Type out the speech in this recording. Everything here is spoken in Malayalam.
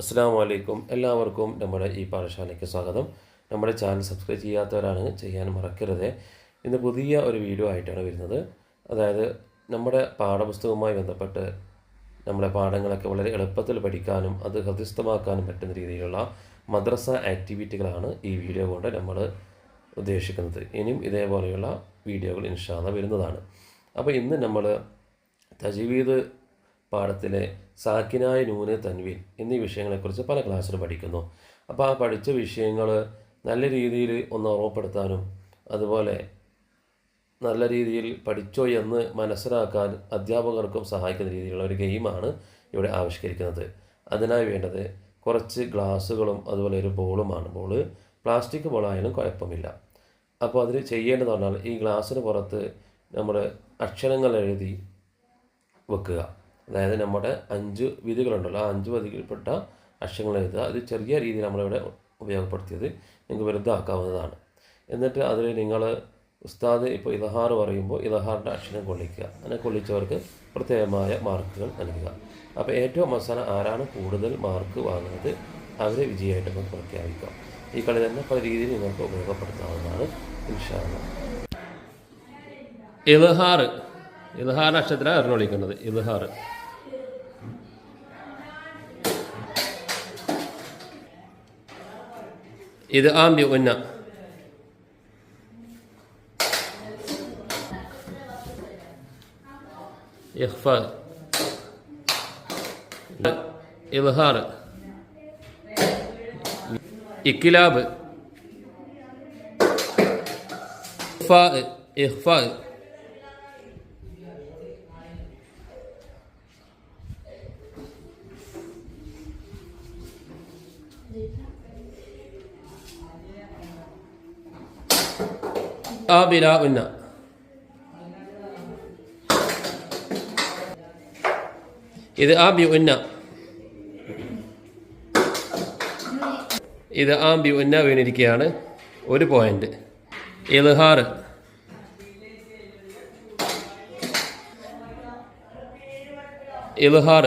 അസ്സാം വലൈക്കും എല്ലാവർക്കും നമ്മുടെ ഈ പാഠശാലയ്ക്ക് സ്വാഗതം. നമ്മുടെ ചാനൽ സബ്സ്ക്രൈബ് ചെയ്യാത്തവരാണ് ചെയ്യാൻ മറക്കരുത്. ഇന്ന് പുതിയ ഒരു വീഡിയോ ആയിട്ടാണ് വരുന്നത്. അതായത് നമ്മുടെ പാഠപുസ്തകവുമായി ബന്ധപ്പെട്ട് നമ്മുടെ പാഠങ്ങളൊക്കെ വളരെ എളുപ്പത്തിൽ പഠിക്കാനും അത് ഹൃദയസ്ഥമാക്കാനും പറ്റുന്ന രീതിയിലുള്ള മദ്രസ ആക്ടിവിറ്റികളാണ് ഈ വീഡിയോ കൊണ്ട് നമ്മൾ ഉദ്ദേശിക്കുന്നത്. ഇനിയും ഇതേപോലെയുള്ള വീഡിയോകൾ ഇൻഷാദ വരുന്നതാണ്. അപ്പോൾ ഇന്ന് നമ്മൾ തജീവീദ് പാഠത്തിലെ സാക്കിനായ നൂനെ തൻവീൻ എന്നീ വിഷയങ്ങളെക്കുറിച്ച് പല ക്ലാസ്സിൽ പഠിക്കുന്നു. അപ്പോൾ ആ പഠിച്ച വിഷയങ്ങൾ നല്ല രീതിയിൽ ഒന്ന് ഓർമ്മപ്പെടുത്താനും അതുപോലെ നല്ല രീതിയിൽ പഠിച്ചോ എന്ന് മനസ്സിലാക്കാൻ അധ്യാപകർക്കും സഹായിക്കുന്ന രീതിയിലുള്ള ഒരു ഗെയിമാണ് ഇവിടെ ആവിഷ്കരിക്കുന്നത്. അതിനായി വേണ്ടത് കുറച്ച് ഗ്ലാസ്സുകളും അതുപോലെ ഒരു ബോളുമാണ്. ബോൾ പ്ലാസ്റ്റിക് ബോളായാലും കുഴപ്പമില്ല. അപ്പോൾ അതിൽ ചെയ്യേണ്ടതെന്ന് പറഞ്ഞാൽ ഈ ഗ്ലാസ്സിന് പുറത്ത് നമ്മൾ അക്ഷരങ്ങൾ എഴുതി വെക്കുക. അതായത് നമ്മുടെ അഞ്ച് വിധികളുണ്ടല്ലോ. ആ അഞ്ച് വിധിയിൽപ്പെട്ട അക്ഷരങ്ങൾ എഴുതുക. അത് ചെറിയ രീതിയിൽ നമ്മളിവിടെ ഉപയോഗപ്പെടുത്തിയത് നിങ്ങൾക്ക് വലുതാക്കാവുന്നതാണ്. എന്നിട്ട് അതിൽ നിങ്ങൾ ഉസ്താദ് ഇപ്പോൾ ഇലഹാർ പറയുമ്പോൾ ഇലഹാറിന്റെ അക്ഷരം കൊള്ളിക്കുക. അങ്ങനെ കൊള്ളിച്ചവർക്ക് പ്രത്യേകമായ മാർക്കുകൾ നൽകുക. അപ്പോൾ ഏറ്റവും അവസാനം ആരാണ് കൂടുതൽ മാർക്ക് വാങ്ങുന്നത്? അവരെ വിജയമായിട്ട് നമുക്ക് പ്രഖ്യാപിക്കാം. ഈ കളി തന്നെ പല രീതിയിൽ നിങ്ങൾക്ക് ഉപയോഗപ്പെടുത്താവുന്നതാണ്. ഇൻഷാല്ല ഇലഹാർ. ഇലഹാർ അക്ഷരത്തിലാണ് അറിഞ്ഞു വിളിക്കുന്നത്. إذا آم بيقول إخفاء إظهار. إكلاب. إخفاء. إخفاء. ആബിരാവുന്ന ഇത് ആബി ഉന്ന ഇത് ആബി ഉന്ന വീണിരിക്കുകയാണ് ഒരു പോയിന്റ് ഇൽഹാർ ഇൽഹാർ